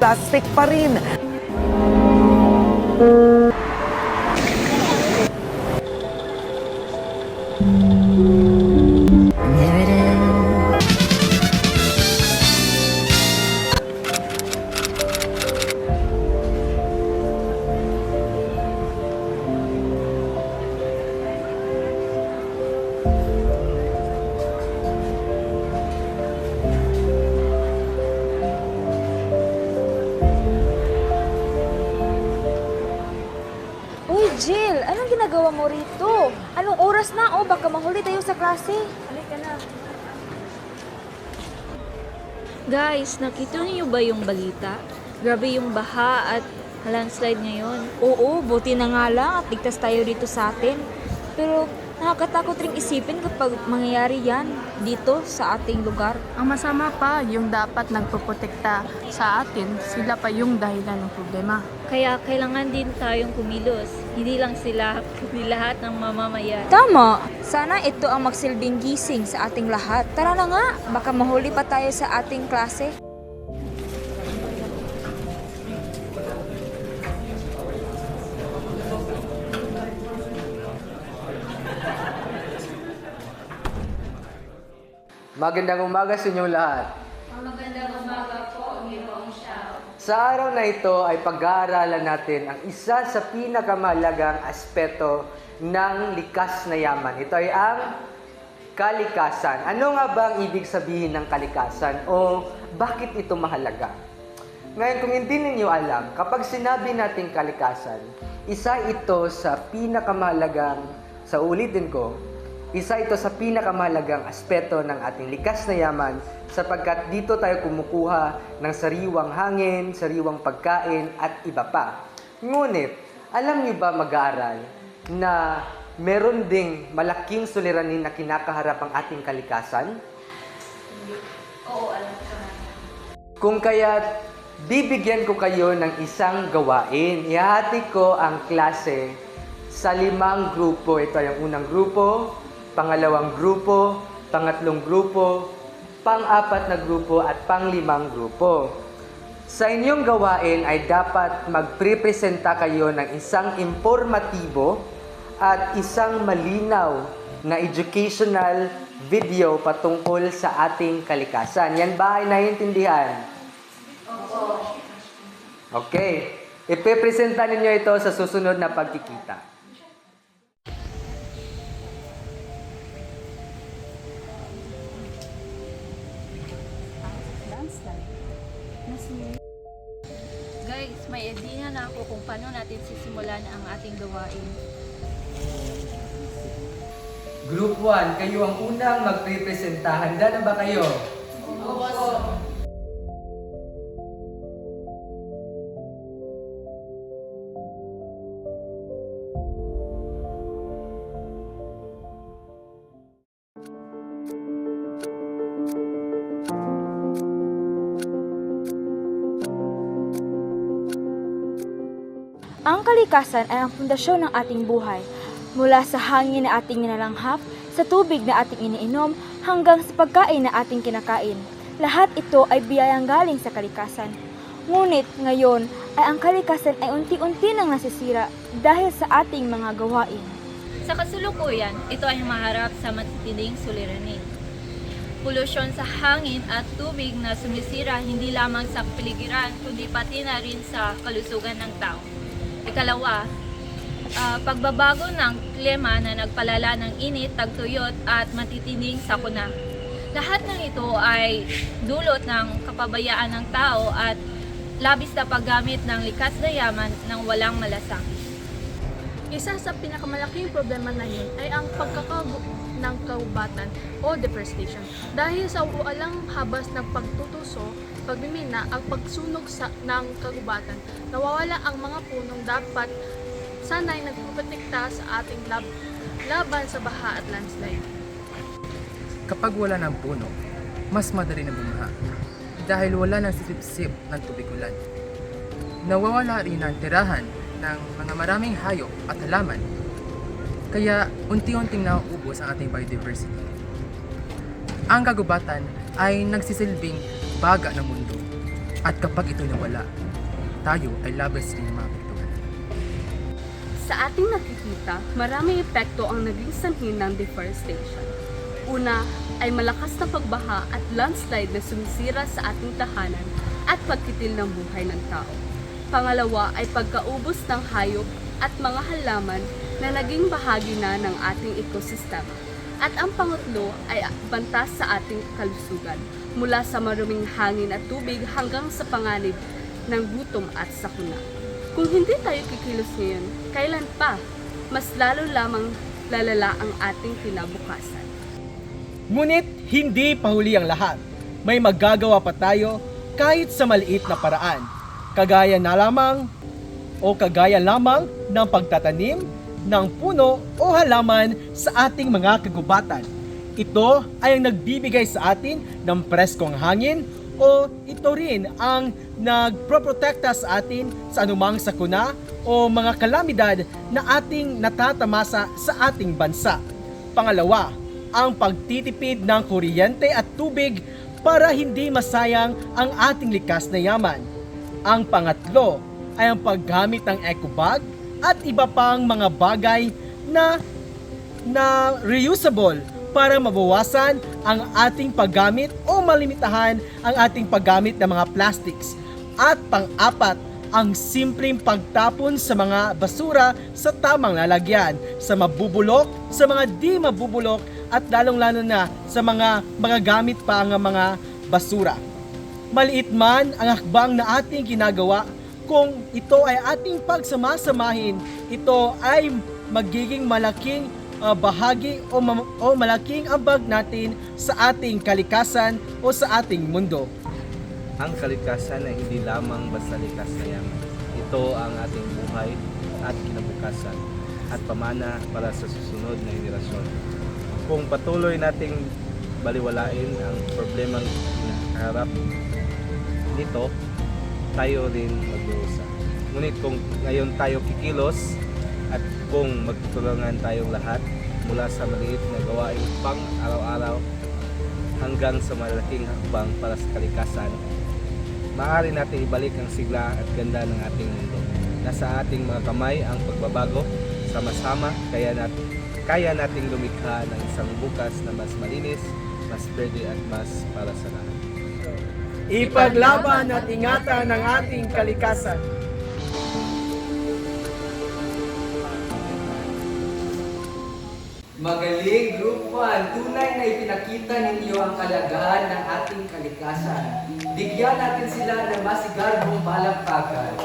plastic pa rin. Jill! Anong ginagawa mo rito? Anong oras na? O, baka mahuli tayo sa klase. Halika na. Guys, nakita niyo ba yung balita? Grabe yung baha at landslide ngayon. Oo, buti na nga lang at ligtas tayo dito sa atin. Pero nakakatakot ring isipin kapag mangyayari yan dito sa ating lugar. Ang masama pa, yung dapat nagpoprotekta sa atin, sila pa yung dahilan ng problema. Kaya kailangan din tayong kumilos. Hindi lang sila, kundi lahat ng mamamayan. Tama! Sana ito ang magsilbing gising sa ating lahat. Tara na nga, baka mahuli pa tayo sa ating klase. Magandang umaga sa inyong lahat. Sa araw na ito ay pag-aaralan natin ang isa sa pinakamahalagang aspeto ng likas na yaman. Ito ay ang kalikasan. Ano nga ba ang ibig sabihin ng kalikasan o bakit ito mahalaga? Ngayon, kung hindi ninyo alam, kapag sinabi natin kalikasan, isa ito sa pinakamahalagang, sa ulitin ko, isa ito sa pinakamahalagang aspeto ng ating likas na yaman sapagkat dito tayo kumukuha ng sariwang hangin, sariwang pagkain at iba pa. Ngunit, alam niyo ba mag-aaral na meron ding malaking suliranin na kinakaharap ang ating kalikasan? Kung kaya bibigyan ko kayo ng isang gawain. Ihati ko ang klase sa limang grupo. Ito ay ang unang grupo, pangalawang grupo, pangatlong grupo, pang-apat na grupo at panglimang grupo. Sa inyong gawain ay dapat magprepresenta kayo ng isang informatibo at isang malinaw na educational video patungkol sa ating kalikasan. Yan ba ay naiintindihan? Okay. Ipepresenta ninyo ito sa susunod na pagkikita. Guys, may idea na ako kung paano natin sisimulan ang ating gawain. Group 1, kayo ang unang magprepresenta. Handa na ba kayo? Ang kalikasan ay ang pundasyon ng ating buhay. Mula sa hangin na ating nilalanghap, sa tubig na ating iniinom, hanggang sa pagkain na ating kinakain. Lahat ito ay biyayang galing sa kalikasan. Ngunit ngayon ay ang kalikasan ay unti-unti nang nasisira dahil sa ating mga gawain. Sa kasulukuyan, ito ay maharap sa matitinding suliranin. Polusyon sa hangin at tubig na sumisira hindi lamang sa piligiran kundi pati na rin sa kalusugan ng tao. Ikalawa, ah, pagbabago ng klima na nagpalala ng init, tagtuyot at matitinding sakuna. Lahat ng ito ay dulot ng kapabayaan ng tao at labis na paggamit ng likas na yaman ng walang malasakit. Isa sa pinakamalaking problema na yun ay ang pagkakago ng kaubatan o deforestation. Dahil sa walang habas ng pagtutuso, pagmimina, ang pagsunog sa, ng kagubatan, nawawala ang mga punong dapat sanay nagpuprotekta sa ating lab, laban sa baha at landslide. Kapag wala ng puno, mas madali na bumaha dahil wala ng sisip-sip ng tubig ulan. Nawawala rin ang tirahan ng mga maraming hayop at halaman. Kaya unti-unting nauubos ang ating biodiversity. Ang kagubatan ay nagsisilbing baga ng mundo. At kapag ito nawala, tayo ay labis rin maapektuhan. Sa ating nakikita, maraming epekto ang naging sanhi ng deforestation. Una ay malakas na pagbaha at landslide na sumisira sa ating tahanan at pagkitil ng buhay ng tao. Pangalawa ay pagkaubos ng hayop at mga halaman na naging bahagi na ng ating ekosistema. At ang pangatlo ay banta sa ating kalusugan mula sa maruming hangin at tubig hanggang sa panganib ng gutom at sakuna. Kung hindi tayo kikilos ngayon, kailan pa? Mas lalo lamang lalala ang ating kinabukasan. Ngunit hindi pahuli ang lahat. May magagawa pa tayo kahit sa maliit na paraan. Kagaya na lamang o kagaya lamang ng pagtatanim ng puno o halaman sa ating mga kagubatan. Ito ay ang nagbibigay sa atin ng preskong hangin o ito rin ang nagproprotekta sa atin sa anumang sakuna o mga kalamidad na ating natatamasa sa ating bansa. Pangalawa, ang pagtitipid ng kuryente at tubig para hindi masayang ang ating likas na yaman. Ang pangatlo ay ang paggamit ng eco bag at iba pang mga bagay na na reusable para mabawasan ang ating paggamit o malimitahan ang ating paggamit ng mga plastics. At pang-apat, ang simpleng pagtapon sa mga basura sa tamang lalagyan, sa mabubulok, sa mga di mabubulok, at lalong-lalo na sa mga magagamit pa ang mga basura. Maliit man ang hakbang na ating ginagawa, kung ito ay ating pagsamasamahin, ito ay magiging malaking uh, bahagi o, ma- o malaking ambag natin sa ating kalikasan o sa ating mundo. Ang kalikasan ay hindi lamang basta likas na yaman. Ito ang ating buhay at kinabukasan at pamana para sa susunod na henerasyon. Kung patuloy nating baliwalain ang problemang hinaharap nito, tayo rin magdurusa. Ngunit kung ngayon tayo kikilos at kung magtutulungan tayong lahat mula sa maliit na gawain pang araw-araw hanggang sa malaking hakbang para sa kalikasan, maaari natin ibalik ang sigla at ganda ng ating mundo. Nasa ating mga kamay ang pagbabago, sama-sama kaya nat kaya nating lumikha ng isang bukas na mas malinis, mas pwede at mas para sa lahat. Ipaglaban at ingatan ang ating kalikasan. Magaling, Group 1. Tunay na ipinakita ninyo ang kalagahan ng ating kalikasan. Bigyan natin sila ng masigarbong palakpakan.